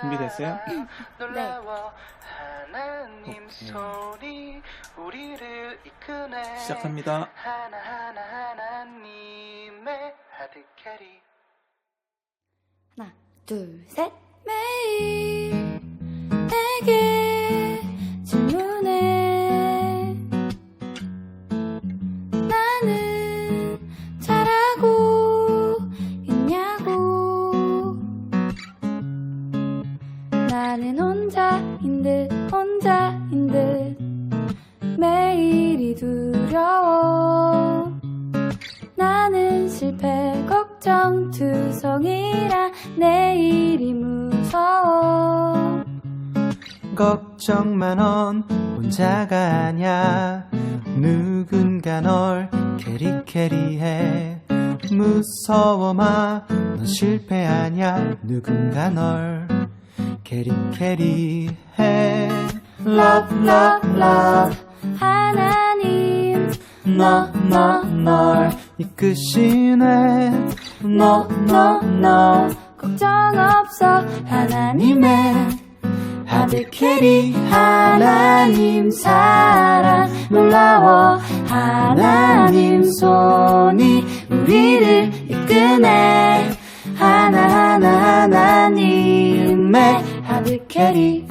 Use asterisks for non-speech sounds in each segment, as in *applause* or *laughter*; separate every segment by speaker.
Speaker 1: 준비됐어요? *laughs* 오케이.
Speaker 2: 손이 우리를 이끄네
Speaker 1: 시작합니다.
Speaker 2: 하나,
Speaker 3: 둘, 셋. 매일 혼자인 듯. 매일이 두려워. 나는 실패 걱정 투성이라 내일이 무서워.
Speaker 1: 걱정만 넌 혼자가 아냐 누군가 널 캐리캐리해. 무서워 마넌 실패하냐 누군가 널 캐리캐리해
Speaker 3: Love love love. 하나님.
Speaker 1: 너 너 널 이끄시네.
Speaker 3: No no no 걱정 없어. 하나님의
Speaker 1: 하드캐리
Speaker 3: 하나님 사랑. 놀라워. 하나님 손이 우리를 이끄네. 하나하나 하나님의 하드캐리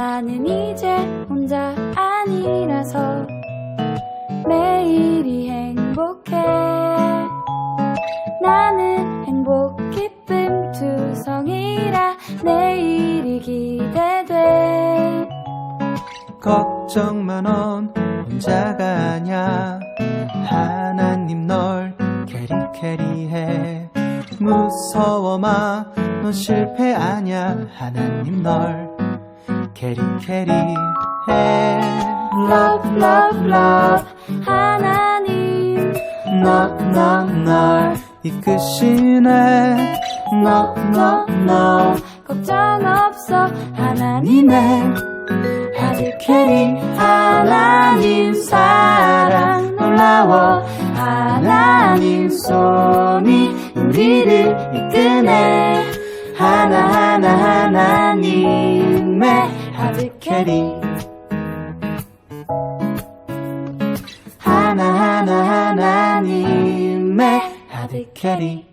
Speaker 3: 나는 이제 혼자 아니라서 매일이 행복해. 나는 행복 기쁨 투성이라 내일이 기대돼.
Speaker 1: 걱정만 넌 혼자가 아냐 하나님 널 캐리캐리해. 무서워 마넌 실패 아냐 하나님 널 캐리 캐리 해.
Speaker 3: Love love love. 하나님.
Speaker 1: 너너널 이끄시네.
Speaker 3: No no no 걱정 없어. 하나님의 하드캐리 하나님 사랑. 놀라워. 하나님 손이 우리를 이끄네 하드캐리 하나하나 하나님의 하드캐리